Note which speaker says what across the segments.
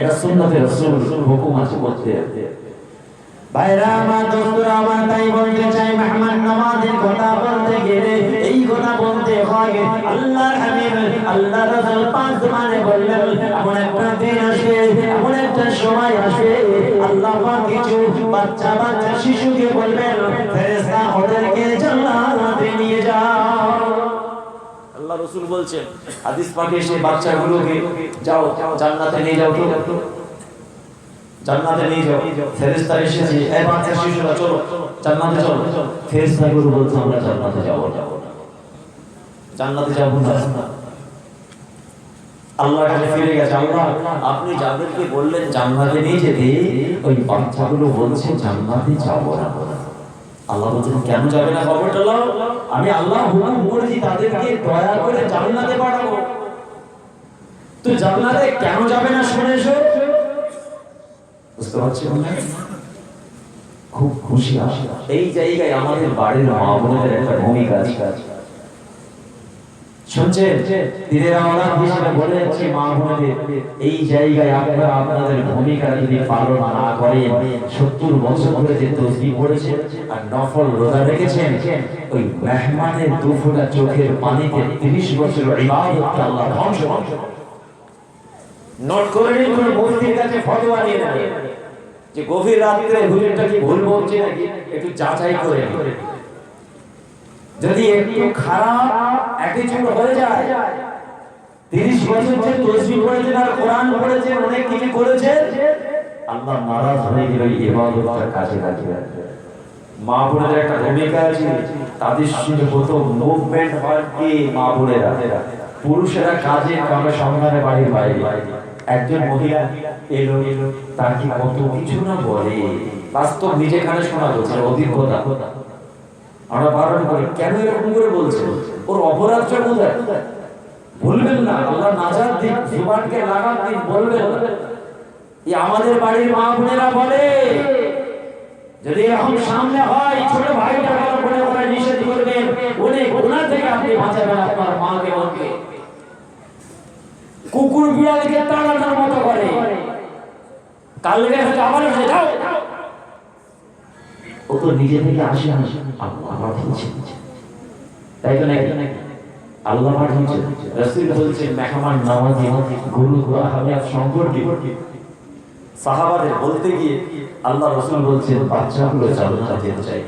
Speaker 1: এটা সুন্নতে রাসূল হুকুম আছে করতে।
Speaker 2: ভাইরা, আমার দোস্তরা আমার তাই বলতে চাই, মেহমান নামাজের কথা বলতে গেলে এই কথা বলতে হয়। আল্লাহর হাবিব, আল্লাহ রাসূল পাঁচ মানে বললেন, এমন একটা দিন আসবে, এমন একটা সময় আসবে। আল্লাহ পাক কিছু বাচ্চা বাচ্চা শিশুকে বলবেন
Speaker 1: রসুল বলছেন, হাদিস পাকে সেই বাচ্চাগুলোকে যাও, জান্নাতে নিয়ে যাও তো। জান্নাতে নিয়ে যাও। ফেরেশতা বাচ্চা, শিশুরা, চলো, জান্নাতে চলো। বলছে, আমরা জান্নাতে যাব জান্নাতে যাব না। আল্লাহ ফিরে গেছে, আল্লাহ, আপনি যাদেরকে বললেন জান্নাতে নিয়ে যেতে। ওই বাচ্চাগুলো বলছে, জান্নাতে যাব না। আল্লাহ বলছেন কেন যাবে না খবর টলাও আমি আল্লাহ হুকুম করেছি, তাদেরকে দয়া করে জান্নাতে পাঠাবো। তো জান্নাতে কেন যাবে না শুনে এসো। বুঝতে পারছি? খুব খুশি আসে এই জায়গায় আমাদের বাড়ির মা বোনের একটা ভূমিকা আছে। শুনছেন? দিনের আওলাদ হিসেবে বলে যাচ্ছি মা এই জায়গায় আপনারা আপনাদের ভূমিকা যদি পালন না করেন, সত্তর বছর ধরে যে তসবি পড়েছেন আর নফল রোজা রেখেছেন, ওই মেহমানের দু চোখের পানিতে তিরিশ বছর ইবাদত আল্লাহ ধ্বংস নোট করে নিন কোন মুফতির কাছে ফতোয়া নিয়ে যে গভীর রাত্রে হুজুরটা কি ভুল বলছে নাকি? একটু যাচাই করে যদি একটু খারাপ অ্যাটিটিউড হয়ে যায়, তিরিশ বছর যে তসবি পড়েছেন আর কোরআন পড়েছেন, অনেক কিছু করেছেন, আল্লাহ নারাজ হয়ে গেল ইবাদতটার কাজে লাগিয়ে। মা বোনেদের একটা ভূমিকা আছে তাদের সঙ্গে প্রথম মুভমেন্ট হয় কি মা বোনেরা পুরুষেরা কাজে কামে বাড়ির বাইরে একজন মহিলা এলো এলো তার কি কত কিছু না বলে, বাস্তব শোনা যাচ্ছে অভিজ্ঞতা। আমরা বারণ করি, কেন এরকম করে বলছে? ওর অপরাধটা কোথায়? বলবেন না, আল্লাহ নাজার দিন জুবানকে লাগার দিন বলবেন এই আমাদের বাড়ির মা বোনেরা বলে, যদি এরকম সামনে হয়, ছোট ভাইটা করে ওরা নিষেধ করবেন, উনি গুনাহ থেকে আপনি বাঁচাবেন আপনার মাকে, বোনকে। কুকুর বিড়ালকে তাড়ানোর মতো করে। কালকে হয়তো আবার এসে যাও। ও তো নিজে থেকে আসে আসে আল্লাহ পাঠিয়েছে তাই তো নাকি আল্লাহ পাঠিয়েছে রাসূল বলছেন মেহমান নামাজি, গুরু আহমেদ সম্পর্কে সাহাবাদের বলতে গিয়ে আল্লাহ রাসূল বলছেন বাচ্চাগুলো জান্নাতে যেতে চাই।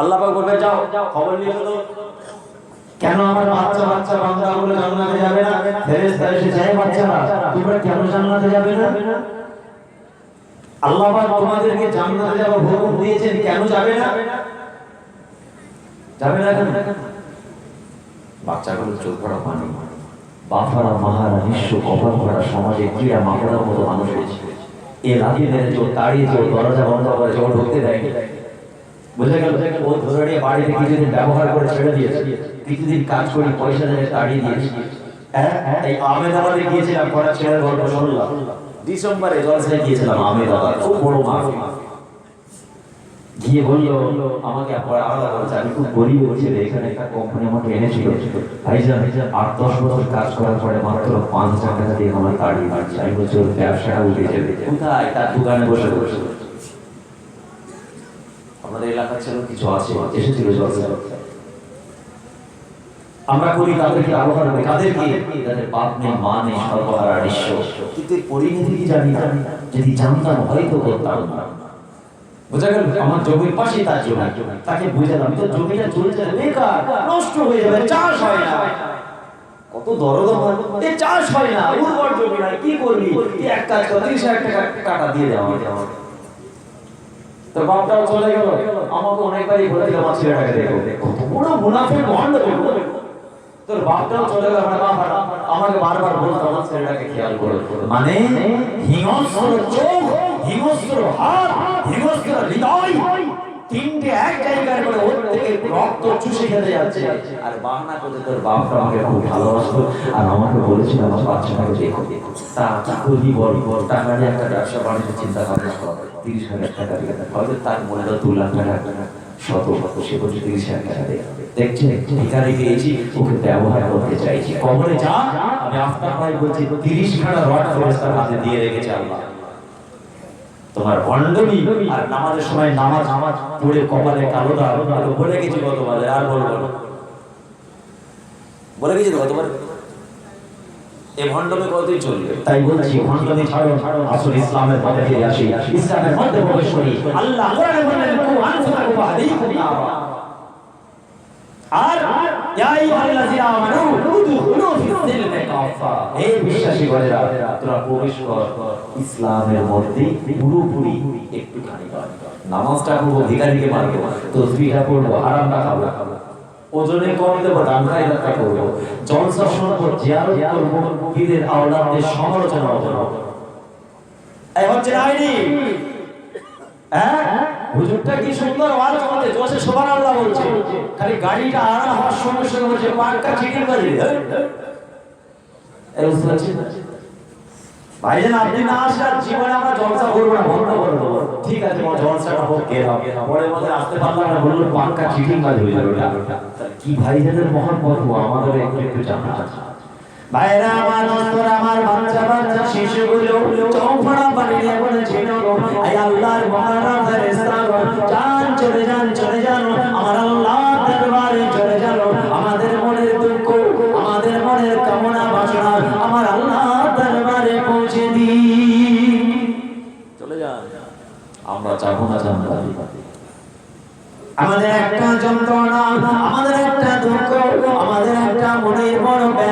Speaker 1: আল্লাহ পাক বলবে, যাও, খবর নিয়ে এসো কেন আমার বাচ্চা বাচ্চা বাচ্চা বান্দাগুলো জান্নাতে যাবে না? ফেরেশতা এসে যায় বাচ্চারা, তোমরা কেন জান্নাতে যাবে না? আল্লাহ তোমাদেরকে জান্নাতে যাওয়ার হুকুম দিয়েছেন, কেন যাবে না? যাবে না কেন? বাচ্চাগুলো চোখ পড়া পানি। বাফারা, মাহারা, নিঃস্ব, কপাল ভরা সমাজে ক্রীড়া মাকড়ার মতো মানুষ হয়েছে। এ লাগিয়ে মেরে জোর তাড়িয়ে জোর দরজা বন্ধ করে জোর ঢুকতে দেয় বুঝে গেল? ও ধরে নিয়ে বাড়িতে কিছুদিন ব্যবহার করে ছেড়ে দিয়েছে। কিছুদিন কাজ করি পয়সা দিয়ে, তাড়িয়ে দিয়েছে। হ্যাঁ এই আমেদাবাদে গিয়েছিলাম পড়া ছেলের গল্প শুনলাম। ডিসেম্বরে জলসায় গিয়েছিলাম আমেদাবাদ খুব বড় মাঠ গিয়ে বলল, আমাকে আলাদা বলছে আমি খুব গরিব ছেলে এখানে একটা কোম্পানি আমাকে এনেছিল। ভাইজান আট দশ বছর কাজ করার পরে মাত্র পাঁচ হাজার টাকা দিয়ে আমার তাড়িয়ে মারছে। আমি বলছি, ওর ব্যবসাটা উঠে যাবে। কোথায়? তার দোকানে বসে বসে। আমাদের এলাকার ছিল কিছু আছে, এসেছিল জলসা আমরা করি তাদেরকে ব্যবহার করি। তাদেরকে তাদের বাপ নেই, মা নেই, সর্বহারা কিন্তু পরিণতি কি জানি? না যদি জানতাম, হয়তো করতাম না। বোঝা গেল? আমার জমির পাশে তার জমি। তাকে তো জমিটা চলে বেকার, নষ্ট হয়ে যাবে, চাষ হয় না। কত দরদ হয় এ চাষ হয় না, উর্বর জমি না কি করবি? তুই এক কাজ কর হাজার টাকা দিয়ে দে আমাকে। তো বাপটাও চলে গেল। আমাকে অনেকবারই বলে দিল, আমার ছেলেটাকে দেখো। কত বড় মুনাফের মহল্লা। দেখো তোর আমাকে মানে তোর খুব ভালোবাসতো, আর আমাকে বলেছিল আমার বাচ্চাটাকে দেখো। তা তা খুবই বড় বড় টাকা দিয়ে একটা ব্যবসা বাণিজ্য চিন্তা ভাবনা করা। তিরিশ হাজার টাকা হয়তো তার মনে হয় দু লাখ টাকা। শত শত সে হাজার টাকা দেবে দেখছেন ভিখারি পেয়েছি, ওকে ব্যবহার করতে চাইছি। কবরে যা, আমি আফতার ভাই বলছি তিরিশ খানা রড ফেরেস্তার হাতে দিয়ে রেখেছে আল্লাহ। তোমার ভণ্ডমি আর নামাজের সময় নামাজ নামাজ পড়ে কপালে কালো দাগ বলে গেছি গতবার, আর বলব। বলে গেছি গতবার? ভণ্ডমে কতদিন চলবে? তাই বলছি, ভণ্ডমি ছাড়ো ইসলামের পথে ফিরে আসি। ইসলামের মধ্যে প্রবেশ করি। আল্লাহ কোরআনে বলেন আর আমানু, উদখুলু প্রবেশ কর। ইসলামের মধ্যে পুরোপুরি একটুখানি নামাজটা পড়ব ভিখারিকে মারবো তসবিহটা পড়ব, হারামটা খাব। ওজনে কম দেবো ডান খাইদাটা করব জলসা শুনব জিয়ারত করব পীরের আওলাদদের সমালোচনা করব এই হচ্ছে না হয়নি হ্যাঁ হুজুরটা কি সুন্দর আওয়াজ করতে জোশে সুবহানাল্লাহ বলছে খালি গাড়িটা আড়াল হওয়ার সঙ্গে সঙ্গে বলছে পাক্কা চিটিং বাজি এই পারছেন আমরা আমাদের একটু জানা
Speaker 2: ভাইরা আমার শিশুগুলো আল্লাহর মহারাজ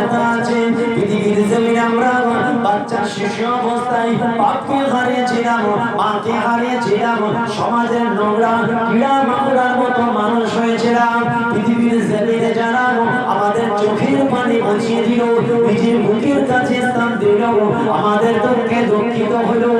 Speaker 2: ব্যথা আছে, পৃথিবীর জমিনে আমরা বাচ্চা শিশু অবস্থায়, বাপকে হারিয়েছিলাম মাকে হারিয়েছিলাম সমাজের নোংরা, ক্রীড়া নোংরার মতো মানুষ হয়েছিলাম। পৃথিবীর জমিনে যারা আমাদের চোখের পানি মুছিয়ে দিল, নিজের বুকের কাছে স্থান দিল, আমাদের দুঃখে দুঃখিত হলো।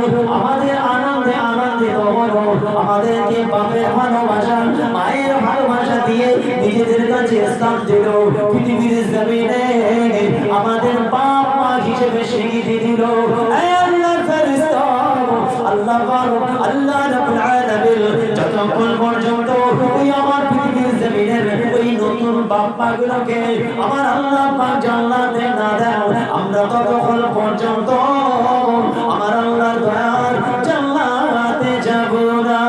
Speaker 2: বাপ্পা গুলোকে আমার আল্লাহ পাক জান্নাতে না দেন। আমরা ততক্ষণ পর্যন্ত আমার আল্লাহর দয়ার জান্নাতে যাব না।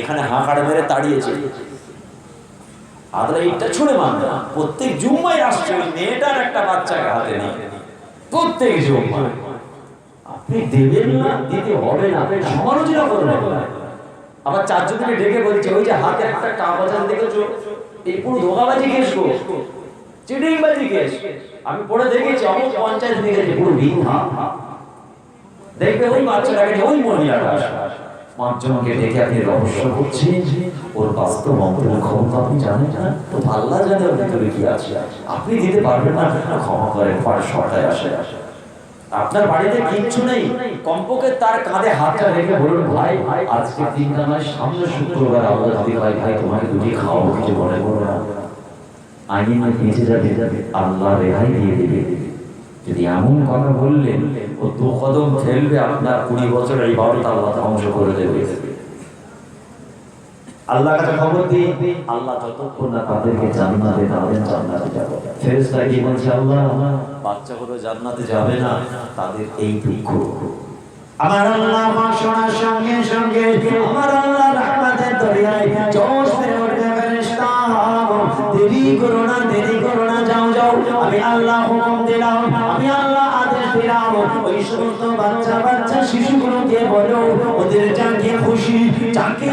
Speaker 1: এখানে হাঁকাড়ে মেরে তাড়িয়েছে। আদরা ইটটা ছুড়ে মারবে। প্রত্যেক জুম্মায় আসছে, ওই মেয়েটার একটা বাচ্চাকে হাতে নিয়ে। প্রত্যেক জুম্মায়। আপনি দেবেন না, দিতে হবে না। সমালোচনা করবেন না। আবার চারজনকে ডেকে বলছে, ওই যে হাতে একটা কাগজাল দেখেছ? এই পুরো ধোকাবাজি কেস গো। চিটিংবাজি কেস। আমি পড়ে দেখেছি, অমুক পঞ্চায়েত দেখেছি পুরো মিথ্যা দেখবে ওই বাচ্চাটাকে ওই মহিলাটা। পাঁচজনকে ডেকে আপনি রহস্য করছেন? ওর বাস্তব অন্তরের ক্ষমতা আপনি জানেন না? তো আল্লাহ জানে ওর ভিতরে কি আছে? আপনি দিতে পারবেন না, ক্ষমা করেন পার আসে আসে। আপনার বাড়িতে কিচ্ছু নেই। কম্পকে তার কাঁধে হাতটা রেখে বলুন, ভাই, আজকে দিনটা আমার সামনে শুক্রবার আল্লাহ যদি ভাই ভাই, তোমাকে দুটি খাওয়াবো কিছু মনে করো না। আইনে বেঁচে যাবে, আল্লাহ রেহাই দিয়ে দেবে। যদি এমন কথা বললেন, ও দু কদম ফেলবে, আপনার কুড়ি বছর এই বারোটা আল্লাহ ধ্বংস করে দেবে। আল্লাহর কাছে খবর দিই, আল্লাহ যতক্ষণ না তাদেরকে জান্নাতে তাদের জান্নাতে যাবে। ফেরেশতা কি বলছে, আল্লাহ, বাচ্চাগুলো জান্নাতে যাবে না, তাদের এই দুঃখ।
Speaker 2: আমার আল্লাহ শোনার সঙ্গে সঙ্গে, আমার আল্লাহ রহমতের দরিয়ায় জোশ উঠবে ফেরেশতা। দেরি করো না, দেরি করো না, যাও যাও, আমি আল্লাহ হুকুম দিলাম, আমি আল্লাহ আদেশ দিলাম। ওই সমস্ত বাচ্চা বাচ্চা শিশুগুলোকে বলো, ওদের যাকে খুশি যাকে